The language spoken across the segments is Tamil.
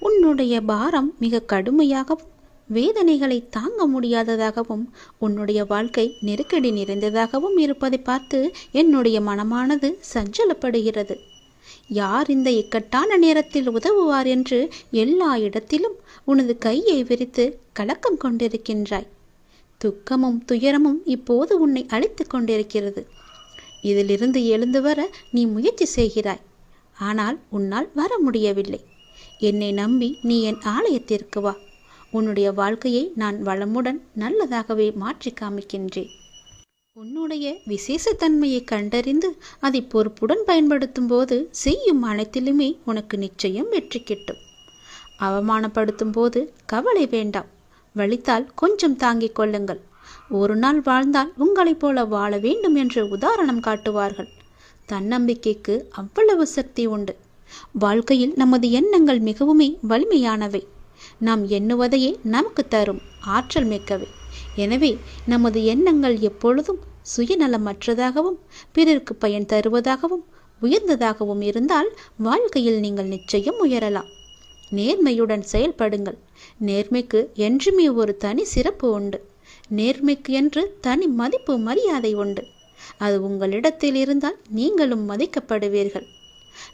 உன்னுடைய பாரம் மிக கடுமையாகவும் வேதனைகளை தாங்க முடியாததாகவும் உன்னுடைய வாழ்க்கை நெருக்கடி நிறைந்ததாகவும் இருப்பதை பார்த்து என்னுடைய மனமானது சஞ்சலப்படுகிறது. யார் இந்த இக்கட்டான நேரத்தில் உதவுவார் என்று எல்லா இடத்திலும் உனது கையை விரித்து கலக்கம் கொண்டிருக்கின்றாய். துக்கமும் துயரமும் இப்போது உன்னை அழித்து கொண்டிருக்கிறது. இதிலிருந்து எழுந்து வர நீ முயற்சி செய்கிறாய். ஆனால் உன்னால் வர முடியவில்லை. என்னை நம்பி நீ என் ஆலயத்திற்கு வா. உன்னுடைய வாழ்க்கையை நான் வளமுடன் நல்லதாகவே மாற்றி காமிக்கின்றேன். உன்னுடைய விசேஷத்தன்மையை கண்டறிந்து அதை பொறுப்புடன் பயன்படுத்தும் போது செய்யும் அனைத்திலுமே உனக்கு நிச்சயம் வெற்றி கிட்டும். அவமானப்படுத்தும் போது கவலை வேண்டாம். வலித்தால் கொஞ்சம் தாங்கிக் கொள்ளுங்கள். ஒரு நாள் வாழ்ந்தால் உங்களைப் போல வாழ வேண்டும் என்று உதாரணம் காட்டுவார்கள். தன்னம்பிக்கைக்கு அவ்வளவு சக்தி உண்டு. வாழ்க்கையில் நமது எண்ணங்கள் மிகவுமே வலிமையானவை. நாம் எண்ணுவதையே நமக்கு தரும் ஆற்றல் மிக்கவை. எனவே நமது எண்ணங்கள் எப்பொழுதும் சுயநலமற்றதாகவும் பிறருக்கு பயன் தருவதாகவும் உயர்ந்ததாகவும் இருந்தால் வாழ்க்கையில் நீங்கள் நிச்சயம் உயரலாம். நேர்மையுடன் செயல்படுங்கள். நேர்மைக்கு என்றுமே ஒரு தனி சிறப்பு உண்டு. நேர்மைக்கு என்று தனி மதிப்பு மரியாதை உண்டு. அது உங்களிடத்தில் இருந்தால் நீங்களும் மதிக்கப்படுவீர்கள்.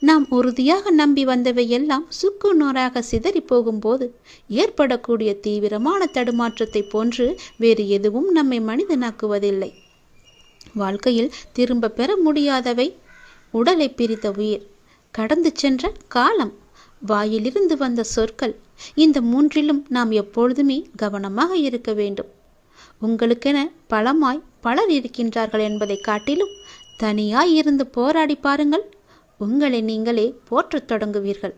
நாம் உறுதியாக நம்பி வந்தவை எல்லாம் சுக்கு நூறாக சிதறி போகும்போது ஏற்படக்கூடிய தீவிரமான தடுமாற்றத்தை போன்று வேறு எதுவும் நம்மை மனிதனாக்குவதில்லை. வாழ்க்கையில் திரும்ப பெற முடியாதவை. உடலை பிரித்த உயிர். கடந்து சென்ற காலம். வாயிலிருந்து வந்த சொற்கள். இந்த மூன்றிலும் நாம் எப்பொழுதுமே கவனமாக இருக்க வேண்டும். உங்களுக்கென பலமாய் பலர் இருக்கின்றார்கள் என்பதை காட்டிலும் தனியாய் இருந்து போராடி பாருங்கள். உங்களை நீங்களே போற்றத் தொடங்குவீர்கள்.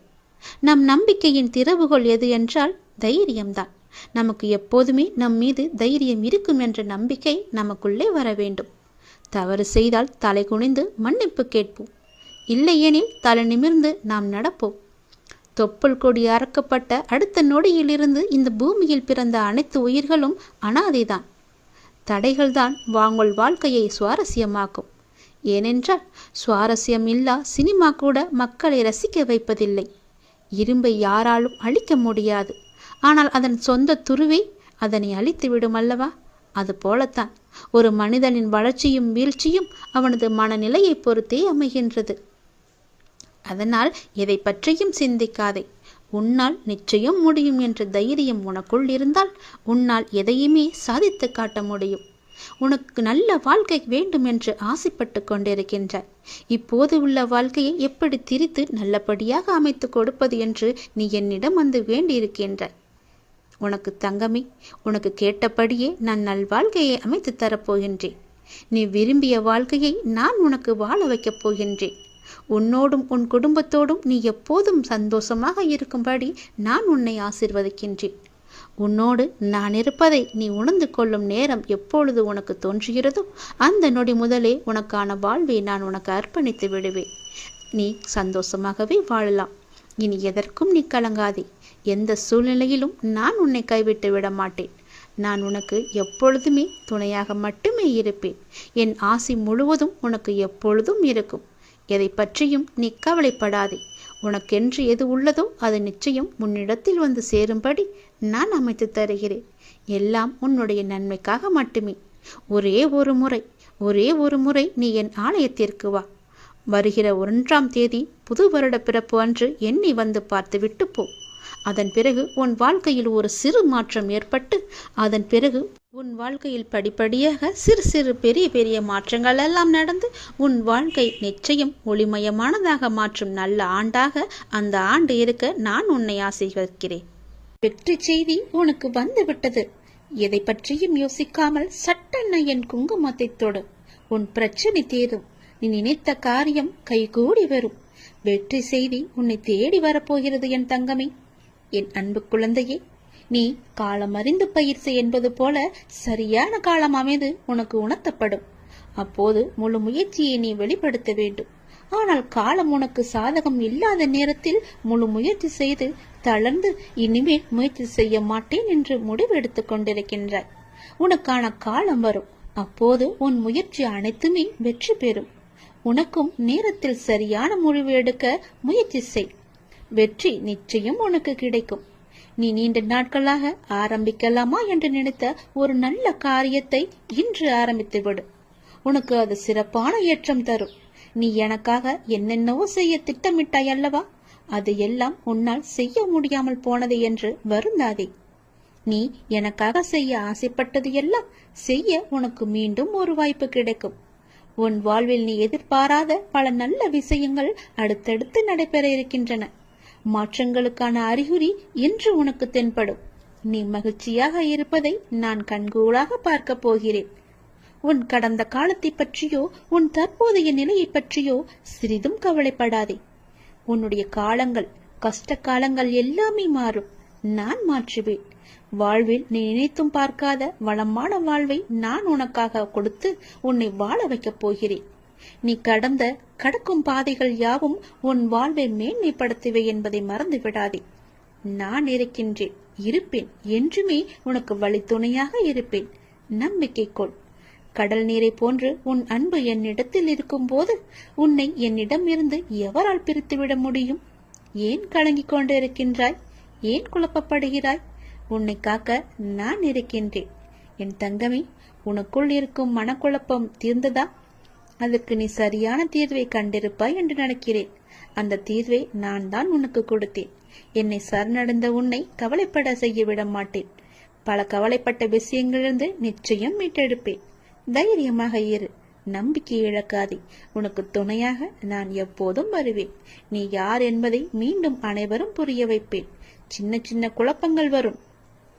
நம் நம்பிக்கையின் திறவுகோள் எது என்றால் தைரியம்தான். நமக்கு எப்போதுமே நம் மீது தைரியம் இருக்கும் என்ற நம்பிக்கை நமக்குள்ளே வர வேண்டும். தவறு செய்தால் தலை குனிந்து மன்னிப்பு கேட்போம். இல்லையெனில் தலை நிமிர்ந்து நாம் நடப்போம். தொப்புள் கொடி அறக்கப்பட்ட அடுத்த நொடியிலிருந்து இந்த பூமியில் பிறந்த அனைத்து உயிர்களும் அனாதைதான். தடைகள்தான் வாங்கொள் வாழ்க்கையை சுவாரஸ்யமாக்கும். ஏனென்றால் சுவாரஸ்யம் இல்லா சினிமா கூட மக்களை ரசிக்க வைப்பதில்லை. இரும்பை யாராலும் அழிக்க முடியாது. ஆனால் அதன் சொந்த துருவை அதனை அழித்து விடும் அல்லவா? அது போலத்தான். ஒரு மனிதனின் வளர்ச்சியும் வீழ்ச்சியும் அவனது மனநிலையை பொறுத்தே அமைகின்றது. அதனால் எதை பற்றியும் சிந்திக்காதே. உன்னால் நிச்சயம் முடியும் என்ற தைரியம் உனக்குள் இருந்தால் உன்னால் எதையுமே சாதித்து காட்ட முடியும். உனக்கு நல்ல வாழ்க்கை வேண்டும் என்று ஆசைப்பட்டு கொண்டிருக்கின்றாய். இப்போது உள்ள வாழ்க்கையை எப்படி திரித்து நல்லபடியாக அமைத்து கொடுப்பது என்று நீ என்னிடம் வந்து வேண்டியிருக்கின்றாய். உனக்கு தங்கமே உனக்கு கேட்டபடியே நான் நல் வாழ்க்கையை அமைத்து தரப்போகின்றேன். நீ விரும்பிய வாழ்க்கையை நான் உனக்கு வாழ வைக்கப் போகின்றேன். உன்னோடும் உன் குடும்பத்தோடும் நீ எப்போதும் சந்தோஷமாக இருக்கும்படி நான் உன்னை ஆசிர்வதிக்கின்றேன். உன்னோடு நான் இருப்பதை நீ உணர்ந்து கொள்ளும் நேரம் எப்பொழுது உனக்கு தோன்றுகிறதோ அந்த நொடி முதலே உனக்கான வாழ்வை நான் உனக்கு அர்ப்பணித்து விடுவேன். நீ சந்தோஷமாகவே வாழலாம். இனி எதற்கும் நீ கலங்காதே. எந்த சூழ்நிலையிலும் நான் உன்னை கைவிட்டு விட மாட்டேன். நான் உனக்கு எப்பொழுதுமே துணையாக மட்டுமே இருப்பேன். என் ஆசி முழுவதும் உனக்கு எப்பொழுதும் இருக்கும். எதை பற்றியும் நீ கவலைப்படாதே. உனக்கென்று எது உள்ளதோ அது நிச்சயம் உன்னிடத்தில் வந்து சேரும்படி நான் அமைத்து தருகிறேன். எல்லாம் உன்னுடைய நன்மைக்காக மட்டுமே. ஒரே ஒரு முறை ஒரே ஒரு முறை நீ என் ஆலயத்திற்கு வா. வருகிற ஒன்றாம் தேதி புது வருட பிறப்பு அன்று எண்ணி வந்து பார்த்து விட்டு போ. அதன் பிறகு உன் வாழ்க்கையில் ஒரு சிறு மாற்றம் ஏற்பட்டு அதன் பிறகு உன் வாழ்க்கையில் படிப்படியாக சிறு சிறு பெரிய பெரிய மாற்றங்கள் எல்லாம் நடந்து உன் வாழ்க்கை நிச்சயம் ஒளிமயமானதாக மாற்றும் நல்ல ஆண்டாக அந்த ஆண்டு இருக்க நான் உன்னை ஆசீர்வதிக்கிறேன். வெற்றி செய்தி உனக்கு வந்துவிட்டது. எதை பற்றியும் யோசிக்காமல் சட்டென்ன என் குங்குமத்தை தொடு. உன் பிரச்சனை தீரும். நீ நினைத்த காரியம் கைகூடி வரும். வெற்றி செய்தி உன்னை தேடி வரப்போகிறது என் தங்கமே. என் அன்பு குழந்தையே நீ காலம் அறிந்து பயிற்சி என்பது போல சரியான காலம் அமைந்து உனக்கு உணர்த்தப்படும். அப்போது முழு முயற்சியை நீ வெளிப்படுத்த வேண்டும். ஆனால் காலம் உனக்கு சாதகம் இல்லாத நேரத்தில் முழு முயற்சி செய்து தளர்ந்து இனிமேல் முயற்சி செய்ய மாட்டேன் என்று முடிவெடுத்துக் கொண்டிருக்கின்றாய். உனக்கான காலம் வரும். அப்போது உன் முயற்சி அனைத்துமே வெற்றி பெறும். உனக்கும் நேரத்தில் சரியான முடிவு எடுக்க முயற்சி செய். வெற்றி நிச்சயம் உனக்கு கிடைக்கும். நீ நீண்ட நாட்களாக ஆரம்பிக்கலாமா என்று நினைத்த ஒரு நல்ல காரியத்தை இன்று ஆரம்பித்து விடு. உனக்கு அது சிறப்பான ஏற்றம் தரும். நீ எனக்காக என்னென்னவோ செய்ய திட்டமிட்டாய் அல்லவா? அது எல்லாம் உன்னால் செய்ய முடியாமல் போனது என்று வருந்தாதே. நீ எனக்காக செய்ய ஆசைப்பட்டது எல்லாம் செய்ய உனக்கு மீண்டும் ஒரு வாய்ப்பு கிடைக்கும். உன் வாழ்வில் நீ எதிர்பாராத பல நல்ல விஷயங்கள் அடுத்தடுத்து நடைபெற இருக்கின்றன. மாற்றங்களுக்கான அறிகுறி இன்று உனக்கு தென்படும். நீ மகிழ்ச்சியாக இருப்பதை நான் கண்கூடாக பார்க்கப் போகிறேன். உன் கடந்த காலத்தை பற்றியோ உன் தற்போதைய நிலையை பற்றியோ சிறிதும் கவலைப்படாதே. உன்னுடைய காலங்கள் கஷ்ட காலங்கள் எல்லாமே மாறும். நான் மாற்றுவேன். வாழ்வில் நீ நினைத்தும் பார்க்காத வளமான வாழ்வை நான் உனக்காக கொடுத்து உன்னை வாழ வைக்கப் போகிறேன். நீ கடந்த கடக்கும் பாதைகள் யாவும் உன் வாழ்வை மேன்மைப்படுத்துவே என்பதை மறந்து விடாதே நான் இருக்கின்றேன் இருப்பேன் என்றுமே உனக்கு வழித்துணையாக இருப்பேன். நம்பிக்கை கொள். கடல் நீரை போன்று உன் அன்பு என்னிடத்தில் இருக்கும்போது உன்னை என்னிடம் இருந்து எவரால் பிரித்துவிட முடியும்? ஏன் கலங்கிக் கொண்டு இருக்கின்றாய் ஏன் குழப்பப்படுகிறாய்? உன்னை காக்க நான் இருக்கின்றேன். என் தங்கமே உனக்குள் இருக்கும் மனக்குழப்பம் தீர்ந்ததா? அதற்கு நீ சரியான தீர்வை கண்டிருப்பாய் என்று நினைக்கிறேன். அந்த தீர்வை நான் தான் உனக்கு கொடுத்தேன். என்னை சரணடைந்த உன்னை கவலைப்பட செய்ய விட மாட்டேன். பல கவலைப்பட்ட விஷயங்களிலிருந்து நிச்சயம் மீட்டெடுப்பேன். தைரியமாக இரு. நம்பிக்கை இழக்காதே. உனக்கு துணையாக நான் எப்போதும் வருவேன். நீ யார் என்பதை மீண்டும் அனைவரும் புரிய வைப்பேன். சின்ன சின்ன குழப்பங்கள் வரும்.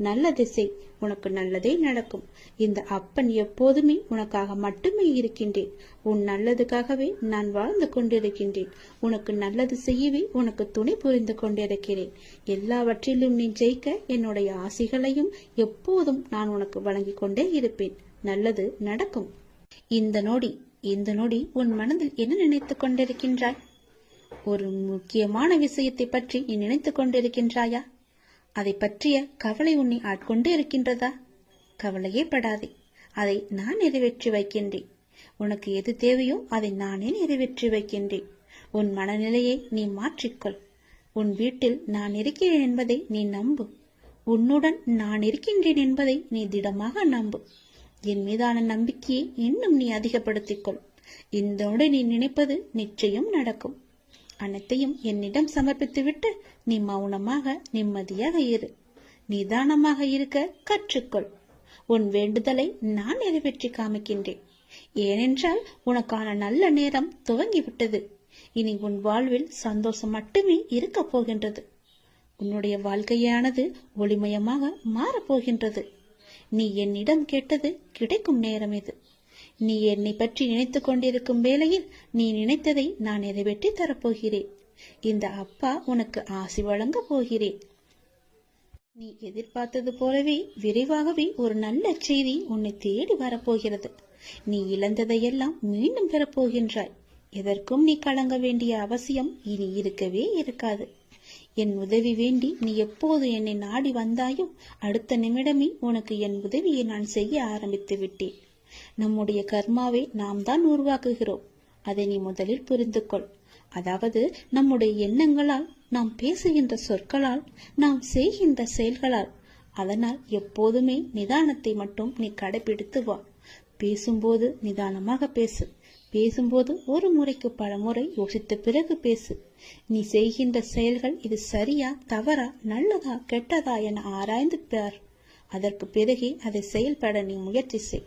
நல்ல செய் உனக்கு நல்லதே நடக்கும். இந்த அப்பன் எப்போதுமே உனக்காக மட்டுமே இருக்கின்றேன். உன் நல்லதுக்காகவே நான் வாழ்ந்து கொண்டிருக்கின்றேன். உனக்கு நல்லது செய்யவே உனக்கு துணை புரிந்து கொண்டிருக்கிறேன். எல்லாவற்றிலும் நீ ஜெயிக்க என்னுடைய ஆசைகளையும் எப்போதும் நான் உனக்கு வழங்கிக் கொண்டே இருப்பேன். நல்லது நடக்கும். இந்த நொடி இந்த நொடி உன் மனதில் என்ன நினைத்துக் கொண்டிருக்கின்றாய்? ஒரு முக்கியமான விஷயத்தை பற்றி நீ நினைத்துக் கொண்டிருக்கின்றாயா? அதை பற்றிய கவலை உன்னை ஆட்கொண்டு இருக்கின்றதா? கவலையே படாதே. அதை நான் நிறைவேற்றி வைக்கின்றேன். உனக்கு எது தேவையோ அதை நானே நிறைவேற்றி வைக்கின்றேன். உன் மனநிலையை நீ மாற்றிக்கொள். உன் வீட்டில் நான் இருக்கிறேன் என்பதை நீ நம்பு. உன்னுடன் நான் இருக்கின்றேன் என்பதை நீ திடமாக நம்பு. என் மீதான நம்பிக்கையை இன்னும் நீ அதிகப்படுத்திக்கொள். இந்த நீ நினைப்பது நிச்சயம் நடக்கும். அனைத்தையும் என்னிடம் சமர்ப்பித்துவிட்டு நீ மௌனமாக நிம்மதியாக இரு. நிதானமாக இருக்க கற்றுக்கொள். உன் வேண்டுதலை நான் நிறைவேற்றி காமிக்கின்றேன். ஏனென்றால் உனக்கான நல்ல நேரம் துவங்கிவிட்டது. இனி உன் வாழ்வில் சந்தோஷம் மட்டுமே இருக்கப் போகின்றது. உன்னுடைய வாழ்க்கையானது ஒளிமயமாக மாறப்போகின்றது நீ என்னிடம் கேட்டது கிடைக்கும் நேரம் இது. நீ என்னை பற்றி நினைத்துக் கொண்டிருக்கும் வேளையில் நீ நினைத்ததை நான் நிறைவேற்றி தரப்போகிறேன். இந்த அப்பா உனக்கு ஆசி வழங்க போகிறேன். நீ எதிர்பார்த்தது போலவே விரைவாகவே ஒரு நல்ல செய்தி உன்னை தேடி வரப்போகிறது. நீ இழந்ததையெல்லாம் மீண்டும் பெறப்போகின்றாய். எதற்கும் நீ கலங்க வேண்டிய அவசியம் இனி இருக்கவே இருக்காது. என் உதவி வேண்டி நீ எப்போது என்னை நாடி வந்தாயோ அடுத்த நிமிடமே உனக்கு என் உதவியை நான் செய்ய ஆரம்பித்து விட்டேன். நம்முடைய கர்மாவை நாம் தான் உருவாக்குகிறோம். அதை நீ முதலில் புரிந்து கொள். அதாவது நம்முடைய எண்ணங்களால் நாம் பேசுகின்ற சொற்களால் நாம் செய்கின்ற செயல்களால் அதனால் எப்போதுமே நிதானத்தை மட்டும் நீ கடைபிடித்து வா. பேசும்போது நிதானமாக பேசு. பேசும்போது ஒரு முறைக்கு பல முறை யோசித்த பிறகு பேசு. நீ செய்கின்ற செயல்கள் இது சரியா தவறா நல்லதா கெட்டதா என ஆராய்ந்து பார். அதற்கு பிறகே அதை செயல்பட நீ முயற்சி செய்.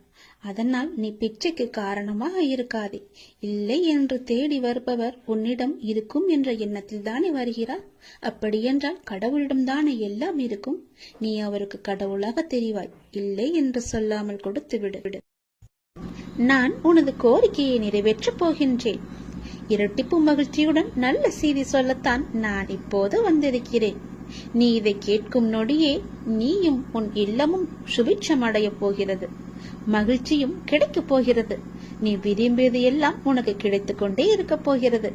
அதனால் நீ பிச்சைக்கு காரணமாக இருக்காதே. இல்லை என்று தேடி வருபவர் உன்னிடம் இருக்கும் என்ற எண்ணத்தில் தானே வருகிறார்? அப்படியென்றால் கடவுளிடம் தானே எல்லாம் இருக்கும்? நீ அவருக்கு கடவுளாக தெரிவாய். இல்லை என்று சொல்லாமல் கொடுத்து விடு. நான் உனது கோரிக்கையை நிறைவேற்றப் போகின்றேன். இரட்டிப்பு மகிழ்ச்சியுடன் நல்ல செய்தி சொல்லத்தான் நான் இப்போது வந்திருக்கிறேன். நீ இதை கேட்கும் நொடியே நீயும் உன் இல்லமும் சுபிட்சம் அடையப் போகிறது. மகிழ்ச்சியும் கிடைக்கப் போகிறது. நீ விரும்பியது எல்லாம் உனக்கு கிடைத்துக் கொண்டே இருக்கப் போகிறது.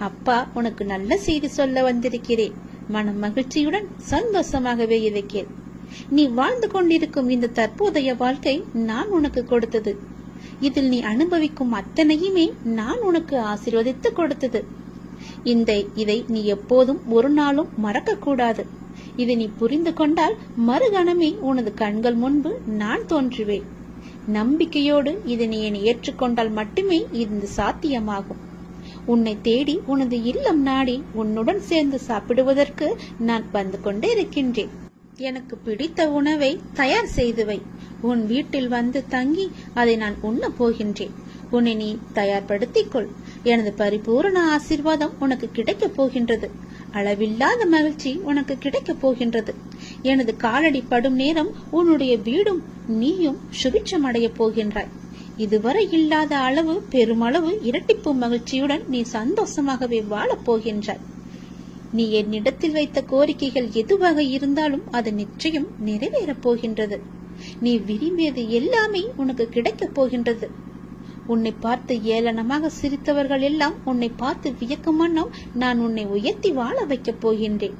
அப்பா உனக்கு நல்ல செய்தி சொல்ல வந்திருக்கிறேன். மனம் மகிழ்ச்சியுடன் சந்தோஷமாகவே இருக்கிறேன். நீ வாழ்ந்து கொண்டிருக்கும் இந்த தற்போதைய வாழ்க்கை நான் உனக்கு கொடுத்தது. இதில் நீ அனுபவிக்கும் அத்தனையுமே நான் உனக்கு ஆசீர்வதித்து கொடுத்தது. இந்த இதை நீ எப்போதும் ஒரு நாளும் மறக்க கூடாது இதை நீ புரிந்து கொண்டால் மறுகணமே உனது கண்கள் முன்பு நான் தோன்றுவேன். நம்பிக்கையோடு இதனை நீ ஏற்றுக்கொண்டால் மட்டுமே இது சாத்தியமாகும். உன்னை தேடி உனது இல்லம் நாடி உன்னுடன் சேர்ந்து சாப்பிடுவதற்கு நான் வந்து கொண்டே இருக்கின்றேன். எனக்கு பிடித்த உணவை தயார் செய்து வை. உன் வீட்டில் வந்து தங்கி அதை நான் உண்ண போகின்றேன். உன்னை நீ தயார்படுத்திக் கொள். எனது பரிபூரண ஆசீர்வாதம் உனக்கு கிடைக்கப் போகின்றது. அளவில்லாத மகிழ்ச்சி உனக்கு கிடைக்கப் போகின்றது. எனது காலடி படும் நேரம் உன்னுடைய வீடும் நீயும் சுபிட்சமடையப் போகின்றாய். இதுவரை இல்லாத அளவு பெருமளவு இரட்டிப்பு மகிழ்ச்சியுடன் நீ சந்தோஷமாகவே வாழப் போகின்றாய். நீ என்னிடத்தில் வைத்த கோரிக்கைகள் எதுவாக இருந்தாலும் அது நிச்சயம் நிறைவேறப் போகின்றது. நீ விரும்பியது எல்லாமே உனக்கு கிடைக்கப் போகின்றது. உன்னை பார்த்து ஏளனமாக சிரித்தவர்கள் எல்லாம் உன்னை பார்த்து வியக்கமன்னும் நான் உன்னை உயர்த்தி வாழ வைக்கப் போகின்றேன்.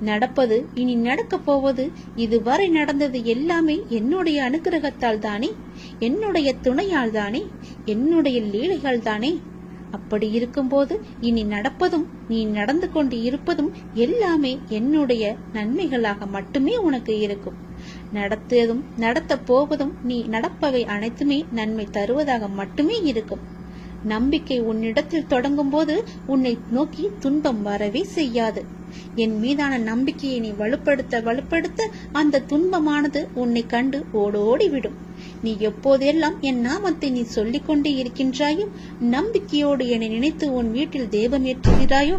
நடப்பது இனி நடக்கப் போவது இதுவரை நடந்தது எல்லாமே என்னுடைய அனுகிரகத்தால் தானே? என்னுடைய துணையால் தானே? என்னுடைய லீலைகள் தானே? அப்படி இருக்கும்போது இனி நடப்பதும் நீ நடந்து கொண்டு இருப்பதும் எல்லாமே என்னுடைய நன்மைகளாக மட்டுமே உனக்கு இருக்கும். நடத்தியதும் நடத்தப் போவதும் நீ நடப்பவை அனைத்துமே நன்மை தருவதாக மட்டுமே இருக்கும். நம்பிக்கை உன்னிடத்தில் தொடங்கும் போது உன்னை நோக்கி துன்பம் வரவே செய்யாது. என் மீதான நம்பிக்கையை நீ வலுப்படுத்த வலுப்படுத்த அந்த துன்பமானது உன்னை கண்டு ஓடோடி விடும் நீ எப்போதெல்லாம் என் நாமத்தை நீ சொல்லிக் கொண்டே இருக்கின்றாயோ நம்பிக்கையோடு என்னை நினைத்து உன் வீட்டில் தேவம் ஏற்றுகிறாயோ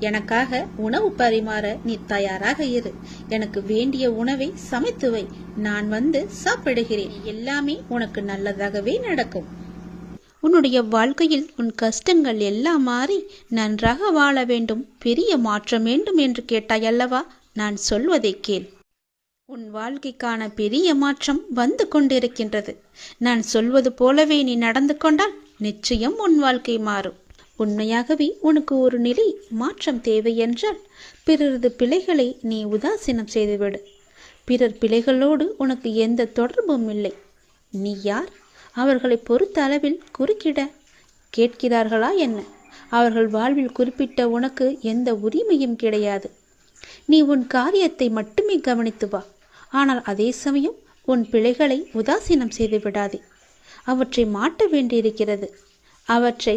எனக்காக உணவு பரிமாற நீ தயாராக இரு. எனக்கு வேண்டிய உணவை சமைத்து வை. நான் வந்து சாப்பிடுகிறேன். எல்லாமே உனக்கு நல்லதாகவே நடக்கும். உன்னுடைய வாழ்க்கையில் உன் கஷ்டங்கள் எல்லாம் மாறி நன்றாக வாழ வேண்டும். பெரிய மாற்றம் வேண்டும் என்று கேட்டாய் அல்லவா? நான் சொல்வதை கேள். உன் வாழ்க்கைக்கான பெரிய மாற்றம் வந்து கொண்டிருக்கின்றது. நான் சொல்வது போலவே நீ நடந்து கொண்டால் நிச்சயம் உன் வாழ்க்கை மாறும். உண்மையாகவே உனக்கு ஒரு நிலை மாற்றம் தேவை என்றால் பிறரது பிழைகளை நீ உதாசீனம் செய்துவிடு. பிறர் பிழைகளோடு உனக்கு எந்த தொடர்பும் இல்லை. நீ யார்? அவர்களை பொறுத்த அளவில் குறுக்கிட. கேட்கிறார்களா என்ன? அவர்கள் வாழ்வில் குறிப்பிட்ட உனக்கு எந்த உரிமையும் கிடையாது. நீ உன் காரியத்தை மட்டுமே கவனித்து வா. ஆனால் அதே சமயம் உன் பிழைகளை உதாசீனம் செய்து விடாதே அவற்றை மாட்ட வேண்டியிருக்கிறது. அவற்றை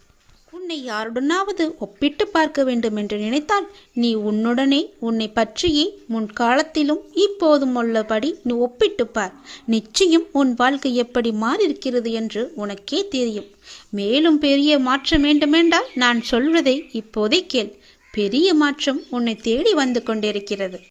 உன்னை யாருடனாவது ஒப்பிட்டு பார்க்க வேண்டும் என்று நினைத்தால் நீ உன்னுடனே உன்னை பற்றியே முன்காலத்திலும் இப்போதும் உள்ளபடி நீ ஒப்பிட்டு பார். நிச்சயம் உன் வாழ்க்கை எப்படி மாறியிருக்கிறது என்று உனக்கே தெரியும். மேலும் பெரிய மாற்றம் வேண்டுமென்றால் நான் சொல்வதை இப்போதே கேள். பெரிய மாற்றம் உன்னை தேடி வந்து கொண்டிருக்கிறது.